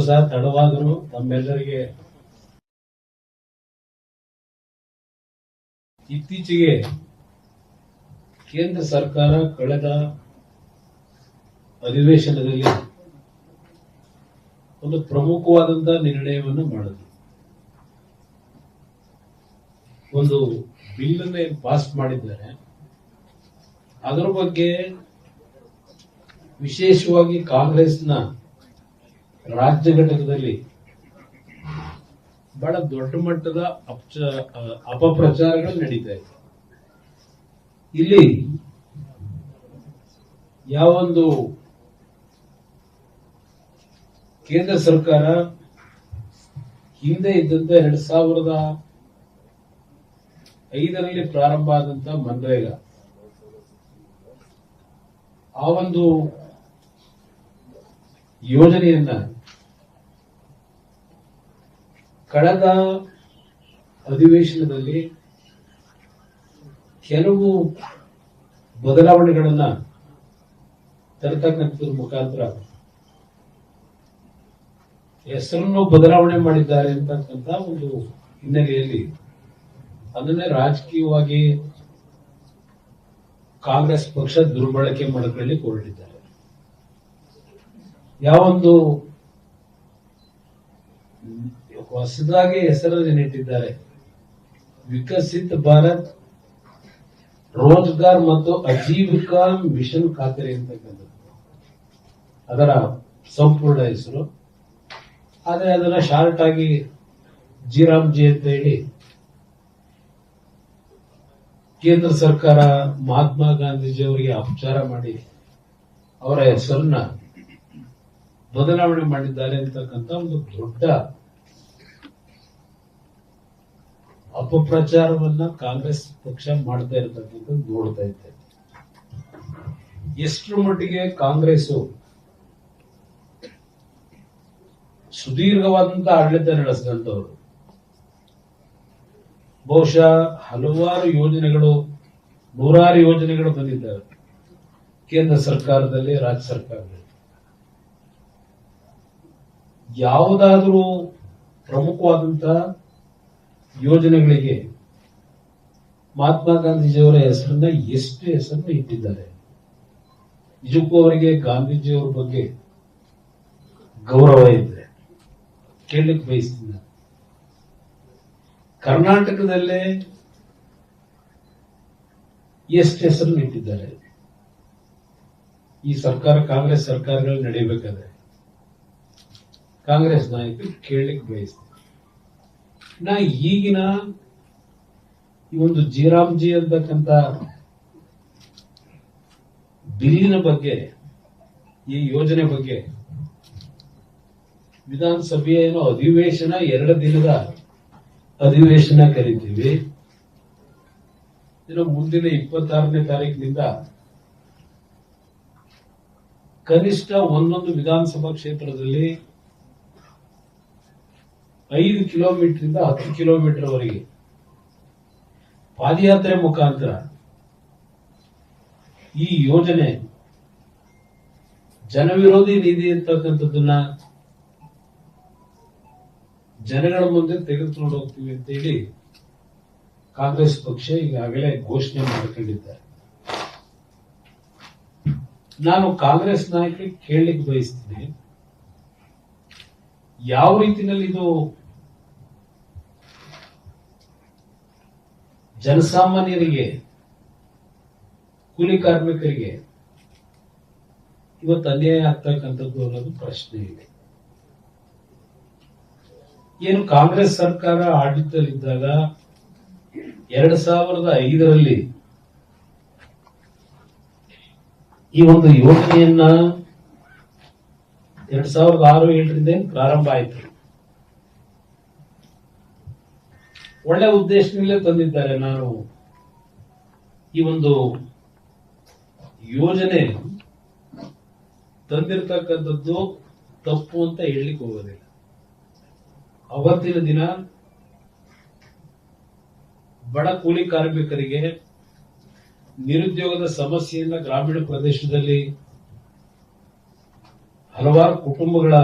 ದಿವಸ ತಡವಾದರೂ ನಮ್ಮೆಲ್ಲರಿಗೆ ಇತ್ತೀಚೆಗೆ ಕೇಂದ್ರ ಸರ್ಕಾರ ಕಳೆದ ಅಧಿವೇಶನದಲ್ಲಿ ಒಂದು ಪ್ರಮುಖವಾದಂತಹ ನಿರ್ಣಯವನ್ನು ಮಾಡಿದ್ರು. ಒಂದು ಬಿಲ್ ಅನ್ನ ಪಾಸ್ ಮಾಡಿದ್ದಾರೆ. ಅದರ ಬಗ್ಗೆ ವಿಶೇಷವಾಗಿ ಕಾಂಗ್ರೆಸ್ನ ರಾಜ್ಯ ಘಟಕದಲ್ಲಿ ಬಹಳ ದೊಡ್ಡ ಮಟ್ಟದ ಅಪಚ- ಅಪಪ್ರಚಾರಗಳು ನಡೀತಾ ಇದೆ. ಇಲ್ಲಿ ಯಾವೊಂದು ಕೇಂದ್ರ ಸರ್ಕಾರ ಹಿಂದೆ ಇದ್ದಂತೆ ಎರಡ್ ಸಾವಿರದ ಐದರಲ್ಲಿ ಪ್ರಾರಂಭ ಆದಂತ ಮನ್ರೇಗಾ. ಆ ಒಂದು ಯೋಜನೆಯನ್ನ ಕಳೆದ ಅಧಿವೇಶನದಲ್ಲಿ ಕೆಲವು ಬದಲಾವಣೆಗಳನ್ನ ತರತಕ್ಕಂಥದ್ರ ಮುಖಾಂತರ ಹೆಸರನ್ನು ಬದಲಾವಣೆ ಮಾಡಿದ್ದಾರೆ ಅಂತಕ್ಕಂಥ ಒಂದು ಹಿನ್ನೆಲೆಯಲ್ಲಿ ಅದನ್ನೇ ರಾಜಕೀಯವಾಗಿ ಕಾಂಗ್ರೆಸ್ ಪಕ್ಷ ದುರ್ಬಳಕೆ ಮಾಡಿಕೊಳ್ಳಿ ಹೊರಟಿದ್ದಾರೆ ಯಾವೊಂದು ಹೊಸದಾಗಿ ಹೆಸರನ್ನು ನೆಟ್ಟಿದ್ದಾರೆ. ವಿಕಸಿತ ಭಾರತ್, ರೋಜ್ಗಾರ್ ಮತ್ತು ಅಜೀವಿಕಾ ಮಿಷನ್ ಖಾತರಿ ಅಂತಕ್ಕಂಥದ್ದು ಅದರ ಸಂಪೂರ್ಣ ಹೆಸರು. ಆದರೆ ಅದನ್ನ ಶಾರ್ಟ್ ಆಗಿ ಜಿ ಅಂತ ಹೇಳಿ ಕೇಂದ್ರ ಸರ್ಕಾರ ಮಹಾತ್ಮ ಗಾಂಧೀಜಿ ಅವರಿಗೆ ಅಪಚಾರ ಮಾಡಿ ಅವರ ಹೆಸರನ್ನ ಬದಲಾವಣೆ ಮಾಡಿದ್ದಾರೆ ಅಂತಕ್ಕಂಥ ಒಂದು ದೊಡ್ಡ ಅಪಪ್ರಚಾರವನ್ನ ಕಾಂಗ್ರೆಸ್ ಪಕ್ಷ ಮಾಡ್ತಾ ಇರತಕ್ಕಂಥ ನೋಡ್ತಾ ಇದ್ದೆ ಎಷ್ಟರ ಮಟ್ಟಿಗೆ ಕಾಂಗ್ರೆಸ್ ಸುದೀರ್ಘವಾದಂತ ಆಡಳಿತ ನಡೆಸಿದಂಥವ್ರು. ಬಹುಶಃ ಹಲವಾರು ಯೋಜನೆಗಳು, ನೂರಾರು ಯೋಜನೆಗಳು ಬಂದಿದ್ದಾವೆ. ಕೇಂದ್ರ ಸರ್ಕಾರದಲ್ಲಿ, ರಾಜ್ಯ ಸರ್ಕಾರದಲ್ಲಿ. ಯಾವುದಾದರೂ ಪ್ರಮುಖವಾದಂತಹ ಯೋಜನೆಗಳಿಗೆ ಮಹಾತ್ಮ ಗಾಂಧೀಜಿಯವರ ಹೆಸರನ್ನ ಎಷ್ಟು ಹೆಸರನ್ನ ಇಟ್ಟಿದ್ದಾರೆ ನಿಜಕ್ಕೂ ಅವರಿಗೆ ಗಾಂಧೀಜಿಯವರ ಬಗ್ಗೆ ಗೌರವ ಇದೆ ಕೇಳಲಿಕ್ಕೆ ಬಯಸ್ತೀನಿ. ಕರ್ನಾಟಕದಲ್ಲೇ ಎಷ್ಟು ಹೆಸರನ್ನು ಇಟ್ಟಿದ್ದಾರೆ ಈ ಸರ್ಕಾರ, ಕಾಂಗ್ರೆಸ್ ಸರ್ಕಾರಗಳು ನಡೀಬೇಕಾದ್ರೆ ಕಾಂಗ್ರೆಸ್ ನಾಯಕರು ಕೇಳಲಿಕ್ಕೆ ಬಯಸ್ತೀನಿ ನಾ ಈಗಿನ ಈ ಒಂದು ಜೀರಾಮ್ಜಿ ಅಂತಕ್ಕಂತ ಬಿಲ್ಲಿನ ಬಗ್ಗೆ, ಈ ಯೋಜನೆ ಬಗ್ಗೆ ವಿಧಾನಸಭೆಯ ಏನೋ ಅಧಿವೇಶನ ಎರಡು ದಿನದ ಅಧಿವೇಶನ ಕರಿತೀವಿ. ಇನ್ನು ಮುಂದಿನ ಇಪ್ಪತ್ತಾರನೇ ತಾರೀಕಿನಿಂದ ಕನಿಷ್ಠ ಒಂದೊಂದು ವಿಧಾನಸಭಾ ಕ್ಷೇತ್ರದಲ್ಲಿ ಐದು ಕಿಲೋಮೀಟರ್ ಇಂದ ಹತ್ತು ಕಿಲೋಮೀಟರ್ ವರೆಗೆ ಪಾದಯಾತ್ರೆ ಮುಖಾಂತರ ಈ ಯೋಜನೆ ಜನವಿರೋಧಿ ನಿಧಿ ಅಂತಕ್ಕಂಥದ್ದನ್ನ ಜನಗಳ ಮುಂದೆ ತೆಗೆದುಕೊಂಡು ಹೋಗ್ತೀವಿ ಅಂತ ಹೇಳಿ ಕಾಂಗ್ರೆಸ್ ಪಕ್ಷ ಈಗಾಗಲೇ ಘೋಷಣೆ ಮಾಡಿಕೊಂಡಿದ್ದಾರೆ. ನಾನು ಕಾಂಗ್ರೆಸ್ ನಾಯಕರಿಗೆ ಕೇಳಲಿಕ್ಕೆ ಬಯಸ್ತೀನಿ. ಯಾವ ರೀತಿಯಲ್ಲಿ ಇದು ಜನಸಾಮಾನ್ಯರಿಗೆ, ಕೂಲಿ ಕಾರ್ಮಿಕರಿಗೆ ಇವತ್ತು ಅನ್ಯಾಯ ಆಗ್ತಕ್ಕಂಥದ್ದು ಅನ್ನೋದು ಪ್ರಶ್ನೆ ಇದೆ. ಏನು ಕಾಂಗ್ರೆಸ್ ಸರ್ಕಾರ ಆಡಳಿತದಲ್ಲಿದ್ದಾಗ ಎರಡ್ ಸಾವಿರದ ಐದರಲ್ಲಿ ಈ ಒಂದು ಯೋಜನೆಯನ್ನ ಎರಡ್ ಸಾವಿರದ ಆರು ಏಳರಿಂದ ಪ್ರಾರಂಭ ಆಯ್ತು? ಒಳ್ಳೆ ಉದ್ದೇಶದಿಂದಲೇ ತಂದಿದ್ದಾರೆ ನಾನು ಈ ಒಂದು ಯೋಜನೆ ತಂದಿರತಕ್ಕಂಥದ್ದು ತಪ್ಪು ಅಂತ ಹೇಳಲಿಕ್ಕೆ ಹೋಗೋದಿಲ್ಲ. ಅವತ್ತಿನ ದಿನ ಬಡ ಕೂಲಿ ಕಾರ್ಮಿಕರಿಗೆ ನಿರುದ್ಯೋಗದ ಸಮಸ್ಯೆಯಿಂದ ಗ್ರಾಮೀಣ ಪ್ರದೇಶದಲ್ಲಿ ಹಲವಾರು ಕುಟುಂಬಗಳ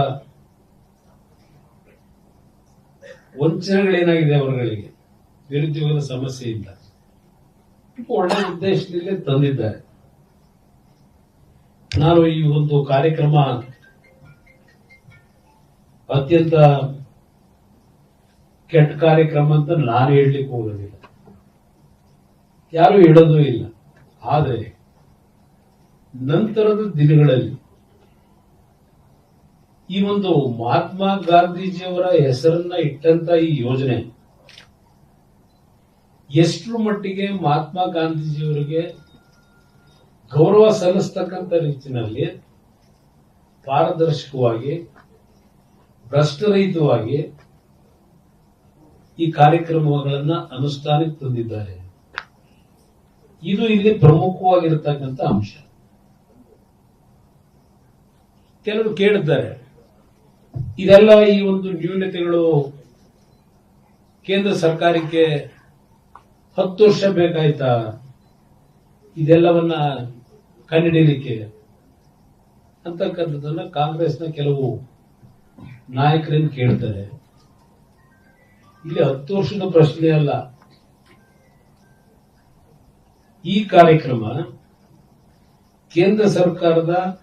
ವಂಚನೆಗಳೇನಾಗಿದೆ ಅವರುಗಳಿಗೆ. ನಿರುದ್ಯೋಗದ ಸಮಸ್ಯೆ ಇಲ್ಲ. ಒಳ್ಳೆ ಉದ್ದೇಶದಲ್ಲಿ ತಂದಿದ್ದಾರೆ. ನಾನು ಈ ಒಂದು ಕಾರ್ಯಕ್ರಮ ಅತ್ಯಂತ ಕೆಟ್ಟ ಕಾರ್ಯಕ್ರಮ ಅಂತ ನಾನು ಹೇಳಲಿಕ್ಕೆ ಹೋಗೋದಿಲ್ಲ. ಯಾರು ಹೇಳೋದು ಇಲ್ಲ. ಆದರೆ ನಂತರದ ದಿನಗಳಲ್ಲಿ ಈ ಒಂದು ಮಹಾತ್ಮ ಗಾಂಧೀಜಿಯವರ ಹೆಸರನ್ನ ಇಟ್ಟಂತ ಈ ಯೋಜನೆ ಎಷ್ಟರ ಮಟ್ಟಿಗೆ ಮಹಾತ್ಮ ಗಾಂಧೀಜಿಯವರಿಗೆ ಗೌರವ ಸಲ್ಲಿಸ್ತಕ್ಕಂಥ ರೀತಿಯಲ್ಲಿ ಪಾರದರ್ಶಕವಾಗಿ, ಭ್ರಷ್ಟರಹಿತವಾಗಿ ಈ ಕಾರ್ಯಕ್ರಮಗಳನ್ನ ಅನುಷ್ಠಾನಕ್ಕೆ ತಂದಿದ್ದಾರೆ. ಇದು ಇಲ್ಲಿ ಪ್ರಮುಖವಾಗಿರತಕ್ಕಂಥ ಅಂಶ. ಕೆಲವರು ಕೇಳಿದ್ದಾರೆ, ಇದೆಲ್ಲ ಈ ಒಂದು ನ್ಯೂನತೆಗಳು ಕೇಂದ್ರ ಸರ್ಕಾರಕ್ಕೆ ಹತ್ತು ವರ್ಷ ಬೇಕಾಯ್ತಾ? ಇದೆಲ್ಲವನ್ನ ಕಂಡುಹಿಡಿಯಲಿಕ್ಕೆ ಅಂತಕ್ಕಂಥದ್ದನ್ನ ಕಾಂಗ್ರೆಸ್ನ ಕೆಲವು ನಾಯಕರನ್ನು ಕೇಳ್ತಾರೆ. ಇಲ್ಲಿ ಹತ್ತು ವರ್ಷದ ಪ್ರಶ್ನೆ ಅಲ್ಲ. ಈ ಕಾರ್ಯಕ್ರಮ ಕೇಂದ್ರ ಸರ್ಕಾರದ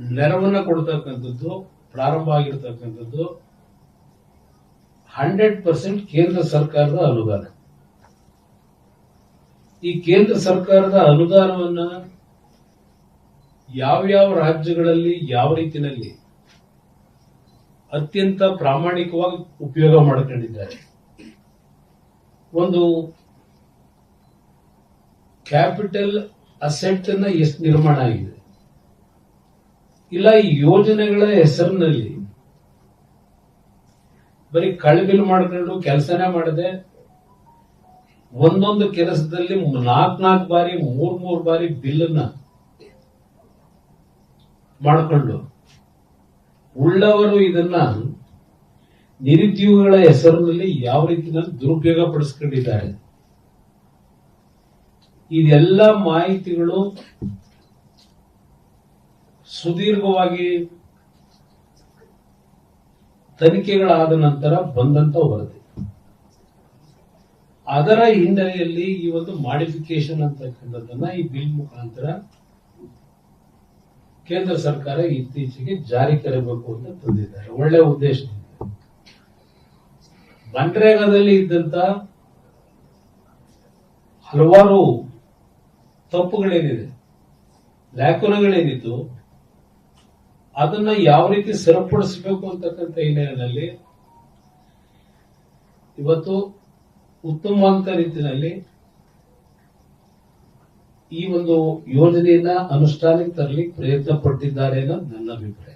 ನೆರವನ್ನ ಕೊಡ್ತಕ್ಕಂಥದ್ದು, ಪ್ರಾರಂಭ ಆಗಿರ್ತಕ್ಕಂಥದ್ದು ಹಂಡ್ರೆಡ್ ಪರ್ಸೆಂಟ್ ಕೇಂದ್ರ ಸರ್ಕಾರದ ಅನುದಾನ. ಈ ಕೇಂದ್ರ ಸರ್ಕಾರದ ಅನುದಾನವನ್ನ ಯಾವ್ಯಾವ ರಾಜ್ಯಗಳಲ್ಲಿ, ಯಾವ ರೀತಿಯಲ್ಲಿ ಅತ್ಯಂತ ಪ್ರಾಮಾಣಿಕವಾಗಿ ಉಪಯೋಗ ಮಾಡಿಕೊಂಡಿದ್ದಾರೆ. ಒಂದು ಕ್ಯಾಪಿಟಲ್ ಅಸೆಟ್ ಅನ್ನ ಎಷ್ಟು ನಿರ್ಮಾಣ ಆಗಿದೆ. ಇಲ್ಲ, ಈ ಯೋಜನೆಗಳ ಹೆಸರಿನಲ್ಲಿ ಬರೀ ಕಳ್ಬಿಲ್ ಮಾಡ್ಕೊಂಡು ಕೆಲಸನೇ ಮಾಡದೆ. ಒಂದೊಂದು ಕೆಲಸದಲ್ಲಿ ನಾಲ್ಕ್ ನಾಲ್ಕು ಬಾರಿ, ಮೂರ್ ಮೂರ್ ಬಾರಿ ಬಿಲ್ಲನ್ನ ಮಾಡಿಕೊಂಡು ಉಳ್ಳವರು ಇದನ್ನ ನಿರುದ್ಯೋಗಿಗಳ ಹೆಸರಿನಲ್ಲಿ ಯಾವ ರೀತಿಯಲ್ಲಿ ದುರುಪಯೋಗ ಪಡಿಸ್ಕೊಂಡಿದ್ದಾರೆ. ಇದೆಲ್ಲ ಮಾಹಿತಿಗಳು ಸುದೀರ್ಘವಾಗಿ ತನಿಖೆಗಳಾದ ನಂತರ ಬಂದಂತ ವರದಿ ಅದರ ಹಿನ್ನೆಲೆಯಲ್ಲಿ ಈ ಒಂದು ಮಾಡಿಫಿಕೇಶನ್ ಅಂತಕ್ಕಂಥದ್ದನ್ನ ಈ ಬಿಲ್ ಮುಖಾಂತರ ಕೇಂದ್ರ ಸರ್ಕಾರ ಇತ್ತೀಚೆಗೆ ಜಾರಿ ತರಬೇಕು ಅಂತ ತಂದಿದ್ದಾರೆ. ಒಳ್ಳೆ ಉದ್ದೇಶದಿಂದ. ಮನ್ರೇಗಾದಲ್ಲಿ ಇದ್ದಂತ ಹಲವಾರು ತಪ್ಪುಗಳೇನಿದೆ, ಲ್ಯಾಕುನಗಳೇನಿತ್ತು ಅದನ್ನ ಯಾವ ರೀತಿ ಸರಿಪಡಿಸಬೇಕು ಅಂತಕ್ಕಂಥ ಹಿನ್ನೆಲೆಯಲ್ಲಿ ಇವತ್ತು ಉತ್ತಮವಾದ ರೀತಿಯಲ್ಲಿ ಈ ಒಂದು ಯೋಜನೆಯನ್ನ ಅನುಷ್ಠಾನಕ್ಕೆ ತರಲಿಕ್ಕೆ ಪ್ರಯತ್ನ ಪಟ್ಟಿದ್ದಾರೆ ಅನ್ನೋದು ನನ್ನ ಅಭಿಪ್ರಾಯ.